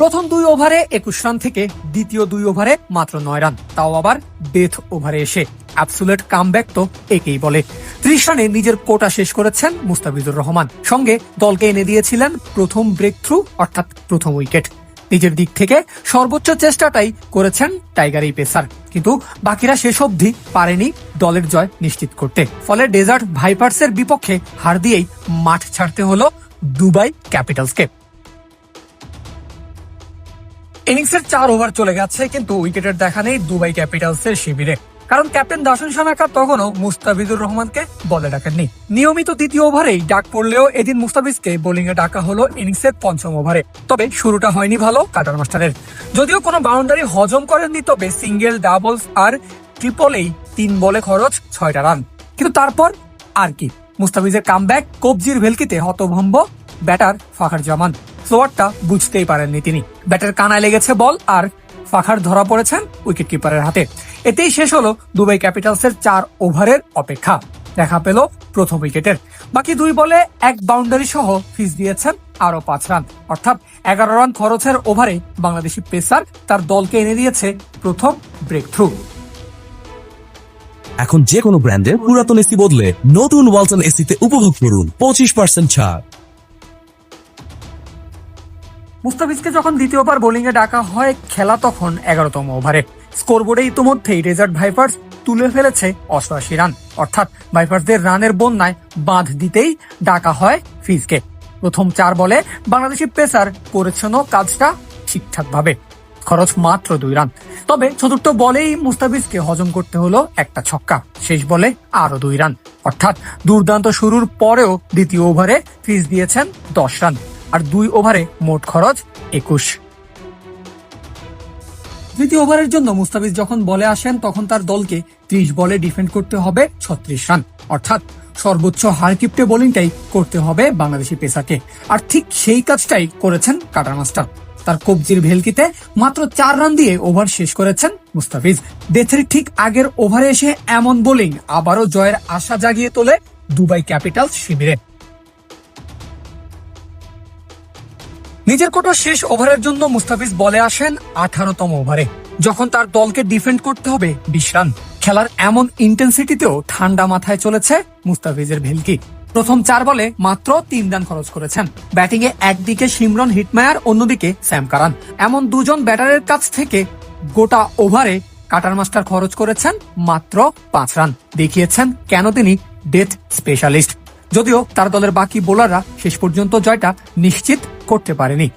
প্রথম দুই ওভারে একুশ রান থেকে দ্বিতীয় দুই ওভারে মাত্র নয় রান। তাও আবার ডেথ ওভারে এসে অ্যাবসুলেট কামব্যাক তো একেই বলে। ত্রিশ রানে নিজের কোটা শেষ করেছেন মুস্তাফিজুর রহমান। সঙ্গে দলকে এনে দিয়েছিলেন প্রথম ব্রেক থ্রু অর্থাৎ প্রথম উইকেট নিজের দিক থেকে সর্বোচ্চ চেষ্টাটাই করেছেন টাইগার এই পেসার। কিন্তু বাকিরা শেষ অবধি পারেনি দলের জয় নিশ্চিত করতে। ফলে ডেজার্ট ভাইপার্সের বিপক্ষে হার দিয়েই মাঠ ছাড়তে হলো দুবাই ক্যাপিটালসকে ইনিংসের চার ওভার চলে গেছে, কিন্তু উইকেটের দেখা নেই দুবাই ক্যাপিটালসের শিবিরে। কারণ ক্যাপ্টেন দাসন সানাকা তখনও মুস্তাফিজুর রহমানকে বলে ডাকেননি। নিয়মিত দ্বিতীয় ওভারেই ডাক পড়লেও এদিন মুস্তাফিজকে বোলিং এ ডাকা হলো ইনিংসের পঞ্চম ওভারে তবে শুরুটা হয়নি ভালো কাটার মাস্টারের। যদিও কোনো বাউন্ডারি হজম করেননি, তবে সিঙ্গেল ডাবলস আর ট্রিপলেই তিন বলে খরচ ছয়টা রান কিন্তু তারপর আর কি। মুস্তাফিজের কামব্যাক কবজির ভেলকিতে হতভম্ব ব্যাটার ফাখার জামান স্লোয়ারটা বুঝতেই পারেননি তিনি। ব্যাটের কানায় লেগেছে বল আর ফাখার ধরা পড়েছেন উইকেট কিপারের হাতে। এতেই শেষ হলো দুবাই ক্যাপিটালসের চার ওভারের অপেক্ষা। দেখা পেল প্রথম উইকেটের। বাকি দুই বলে এক বাউন্ডারি সহ ফিস দিয়েছেন আরও পাঁচ রান। অর্থাৎ এগারো রান খরচের ওভারে বাংলাদেশি পেসার তার দলকে এনে দিয়েছে প্রথম ব্রেক থ্রু এখন যে কোনো ব্র্যান্ডের পুরাতন এসি বদলে নতুন ওয়ালটন এসিতে উপভোগ করুন পঁচিশ পার্সেন্ট ছাড়। মুস্তাফিজকে যখন দ্বিতীয়বার বোলিং এ ডাকা হয়, খেলা তখন এগারোতম ওভারে। স্কোরবোর্ডে ইতিমধ্যেই রেজার্ট ভাইপার্স তুলে ফেলেছে অষ্টআশি রান। অর্থাৎ ভাইপার্সদের রানের বন্যায় বাঁধ দিতেই ডাকা হয় ফিজকে। প্রথম চার বলে বাংলাদেশি পেসার করেছেন কাজটা ঠিকঠাক ভাবে খরচ মাত্র দুই রান। তবে চতুর্থ বলেই মুস্তাফিজকে হজম করতে হলো একটা ছক্কা। শেষ বলে আরও দুই রান। অর্থাৎ দুর্দান্ত শুরুর পরেও দ্বিতীয় ওভারে ফিজ দিয়েছেন দশ রান। আর দুই ওভারে মোট খরচ একুশ। দ্বিতীয় ওভারের জন্য মুস্তাফিজ যখন বলে আসেন, তখন তার দলকে ত্রিশ বলে ডিফেন্ড করতে হবে ছত্রিশ রান। অর্থাৎ সর্বোচ্চ হারকিপ্টে বোলিংটাই করতে হবে বাংলাদেশি পেসাকে আর ঠিক সেই কাজটাই করেছেন কাটার মাস্টার। তার কবজির ভেলকিতে মাত্র চার রান দিয়ে ওভার শেষ করেছেন মুস্তাফিজ। ডেথের ঠিক আগের ওভারে এসে এমন বোলিং আবারও জয়ের আশা জাগিয়ে তোলে দুবাই ক্যাপিটালস শিবিরে। নিজের কোটা শেষ ওভারের জন্য মুস্তাফিজ বলে আসেন আঠারোতম ওভারে, যখন তার দলকে ডিফেন্ড করতে হবে বিশ রান খেলার এমন ইন্টেন্সিটিতেও ঠান্ডা মাথায় চলেছে মুস্তাফিজের ভেলকি। প্রথম চার বলে মাত্র তিন রান খরচ করেছেন। ব্যাটিং এ একদিকে সিমরন, হিটমায়ার, অন্যদিকে স্যাম কারান। এমন দুজন ব্যাটারের কাছ থেকে গোটা ওভারে কাটার মাস্টার খরচ করেছেন মাত্র পাঁচ রান। দেখিয়েছেন কেন তিনি ডেথ স্পেশালিস্ট যদিও তার দলের বাকি বোলাররা শেষ পর্যন্ত জয়টা নিশ্চিত করতে পারেনি।